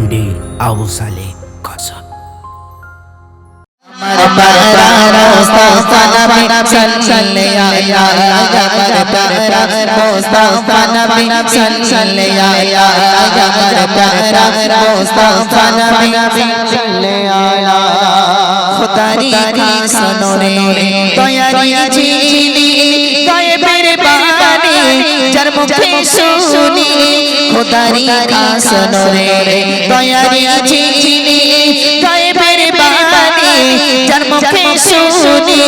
MD Abu সালে কসব খুদারি খাসনো রে তয়ারি চিনি গায়েবের বাণী যার মুখে শুনি, খোদারি খাসনো রে, তয়ারি চিনি গায়েবের বাণী, যার মুখে শুনি,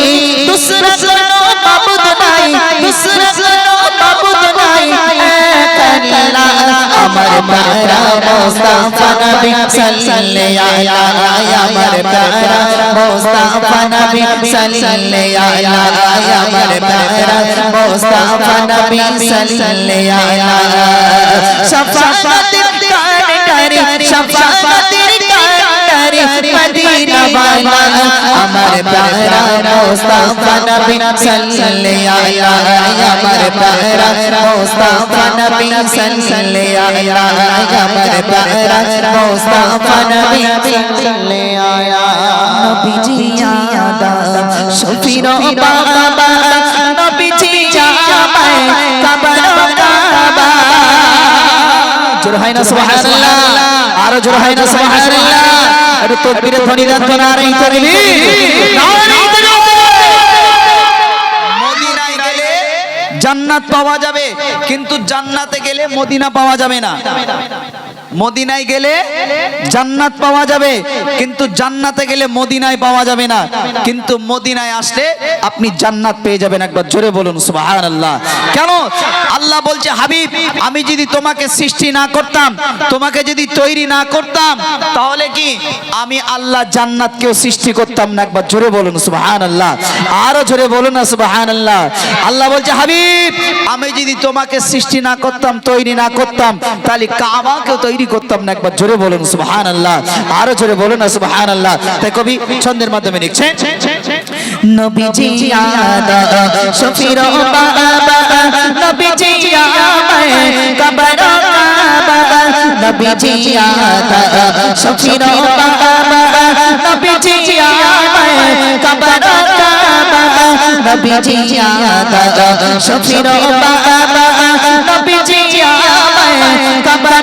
দুসরা কোনো মাবুদ নাই, দুসরা আমার প্যারা মুস্তাফা নবী সাল্লাল্লাহু আলাইহি আমার প্যারা মুস্তাফা নবী সাল্লাল্লাহু আলাইহি আমার প্যারা মুস্তাফা নবী সাল্লাল্লাহু আলাইহি শাফাআতের মুস্তাফা নবী সাল্লাল্লাহু আলাইহি আমার প্যারা মুস্তাফা নবী সাল্লাল্লাহু আলাইহি আমার প্যারা মুস্তাফা নবী সাল্লাল্লাহু নবীজি আদা শফির বাবা নবীজি জামাই কাবার কাবা জোর হয় না সুবহানাল্লাহ আরও জোর হয় একটু তো নারে তাকবীর গেলে জান্নাত পাওয়া যাবে কিন্তু জান্নাতে গেলে মদিনা পাওয়া যাবে না। মদিনায় গেলে জান্নাত পাওয়া যাবে, কিন্তু জান্নাতে গেলে মদিনায় পাওয়া যাবে না। কিন্তু মদিনায় আসলে আপনি জান্নাত পেয়ে যাবেন একবার। জোরে বলুন, সুবহানাল্লাহ। কেন? আল্লাহ বলছে, হাবিব, আমি যদি তোমাকে সৃষ্টি না করতাম, তোমাকে যদি তৈরি না করতাম, তাহলে কি আমি আল্লাহ জান্নাত জান্নাতকেও সৃষ্টি করতাম না? একবার জোরে বলুন, সুবহানাল্লাহ। আরও জোরে বলুন না, সুবহানাল্লাহ। আল্লাহ বলছে, হাবিব, আমি যদি তোমাকে সৃষ্টি না করতাম, তৈরি না করতাম, তাহলে কাবাকেও তৈরি করতাম না একবার জোরে বলুন সুবহানাল্লাহ। আরও জোরে বলুন না সুবহানাল্লাহ। তাই কবি ছন্দের মাধ্যমে লিখছে নবীজি আদা শফির বাবা নবীজি আমায় কবর কাবা নবীজি আদা শফির বাবা নবীজি আমায় কবর কাবা নবীজি আদা শফির বাবা নবীজি আমায় কবর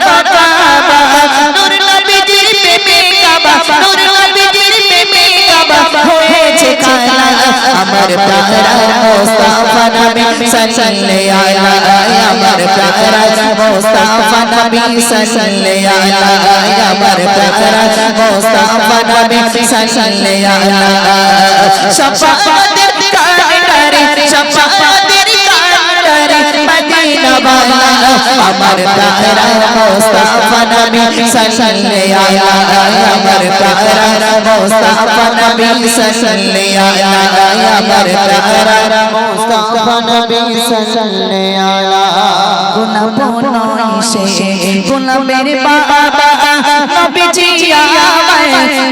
হয়েছে কালা আমার প্যারা মুস্তাফা নবী সাল্লাল্লাহু আলাইহি আমার প্যারা মুস্তাফা নবী সাল্লাল্লাহু আলাইহি আমার প্যারা মুস্তাফা নবী সাল্লাল্লাহু আলাইহি শাফাআতের কান্ডারে শাফাআতের কান্ডারে মদিনা বালা আমার প্যারা মুস্তাফা নবী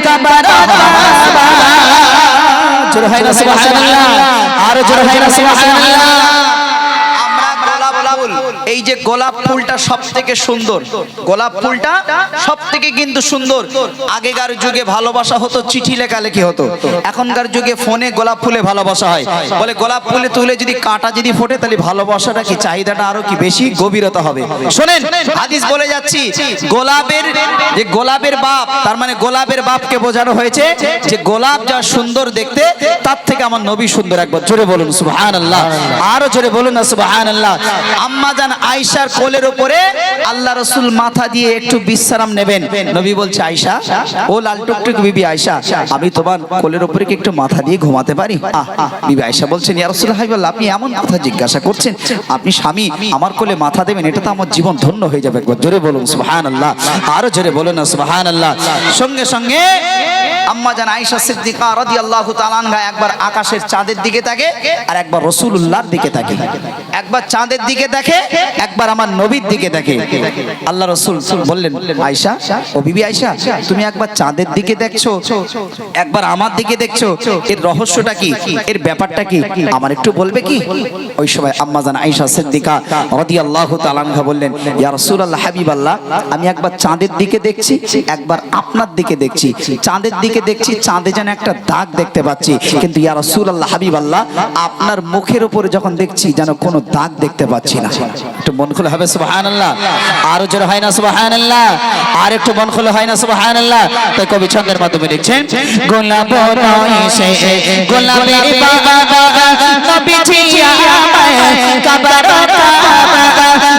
কবর বাবা জোর হয় না সুবহানাল্লাহ। আরও যে গোলাপ ফুলটা সব থেকে সুন্দর। গোলাপ ফুলটা সব থেকে কিন্তু সুন্দর। আগেকার যুগে ভালোবাসা হতো, চিঠি লেখালেখি হতো। এখনকার যুগে ফোনে গোলাপ ফুলে ভালোবাসা হয়। বলে গোলাপ ফুলে তুলে যদি কাঁটা যদি ফোটে, তাহলে ভালোবাসাটা কি, চাহিদাটা আরও কি বেশি গভীরতা হবে? শোনেন, হাদিস বলে যাচ্ছি, গোলাপের যে গোলাপের বাপ, তার মানে গোলাপের বাপকে বোঝানো হয়েছে যে গোলাপ যা সুন্দর দেখতে, তার থেকে আমার নবী সুন্দর একবার। জোরে বলুন, সুবহানাল্লাহ। আরও জোরে বলুন না, সুবহানাল্লাহ। আম্মা জান আয়েশার কোলের উপরে আল্লাহ রসুল মাথা দিয়ে একটু বিশ্রাম নেবেন। নবী বলছে, আয়েশা, ও লাল টুকটুক বিবি আয়েশা, আমি তোমার কোলের উপরে কি একটু মাথা দিয়ে ঘুমাতে পারি? বিবি আয়েশা বলছেন, ইয়া রাসূল হাবিবাল্লাহ আপনি এমন কথা জিজ্ঞাসা করছেন, আপনি স্বামী, আমার কোলে মাথা দেবেন, এটা তো আমার জীবন ধন্য হয়ে যাবে। একবার জোরে বলুন, সুবহানাল্লাহ, আরও জোরে বলুন সুবহানাল্লাহ। সঙ্গে সঙ্গে আম্মা জান আয়েশা সিদ্দিকা রাদিয়াল্লাহু তাআলা একবার আকাশের চাঁদের দিকে তাকে আর একবার রাসূলুল্লাহর দিকে তাকে একবার চাঁদের দিকে দেখে, একবার আমার নবীর দিকে দেখে। আল্লাহ রাসূল বললেন, আয়েশা, ও বিবি আয়েশা, তুমি একবার চাঁদের দিকে দেখছ, একবার আমার দিকে দেখছ, এর রহস্যটা কি, এর ব্যাপারটা কি, আমার একটু বলবে কি? ওই সময় আম্মা জান আয়েশা সিদ্দিকা রাদিয়াল্লাহু তাআলা বললেন, ইয়া রাসূলুল্লাহ হাবিবাল্লাহ, আমি একবার চাঁদের দিকে দেখছি, একবার আপনার দিকে দেখছি। চাঁদের দিকে দেখছি চাঁদে যেন একটা দাগ দেখতে পাচ্ছি। কিন্তু ইয়া রাসূলুল্লাহ, হাবিবাল্লাহ, আপনার মুখের উপরে যখন দেখছি যেন কোনো দাগ দেখতে পাচ্ছি না। একটু মন খুলে হবে, সুবহানাল্লাহ। আরও জোরে হয় না, সুবহানাল্লাহ। আর একটু মন খুলে হয় না, সুবহানাল্লাহ। তাই কবি ছন্দের মাধ্যমে লিখছেন, গোলাপ নয়সে গোলাপের বাবা নবীজি আমায় কাবার কাবা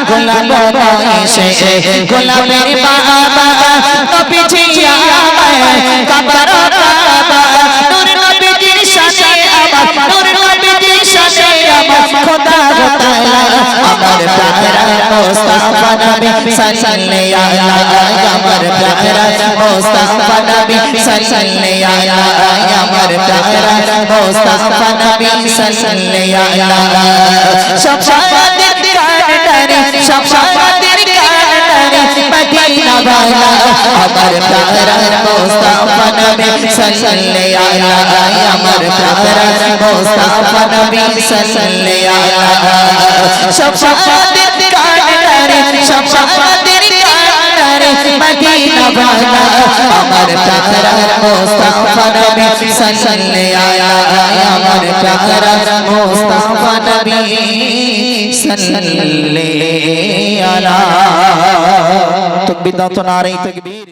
গোলাপ নয়সে গোলাপের বাবা নবীজি আমায় প্যারা মুস্তাফা নবী সাল্লাল্লাহু আলাইহি আমার প্যারা মুস্তাফা নবী সাল্লাল্লাহু আলাইহি আমার প্যারা মুস্তাফা নবী সাল্লাল্লাহু আলাইহি সফাতের কাটারে সফাতের কাটারে মদিনা বালা আমার প্যারা মুস্তাফা নবী সাল্লাল্লাহু আলাইহি আমার প্যারা মুস্তাফা নবী সাল্লাল্লাহু আলাইহি সফাতের কাটারে মদিনা বালা আমার প্যারা মুস্তাফা নবী তকবীর দাও তো নারে তকবীর।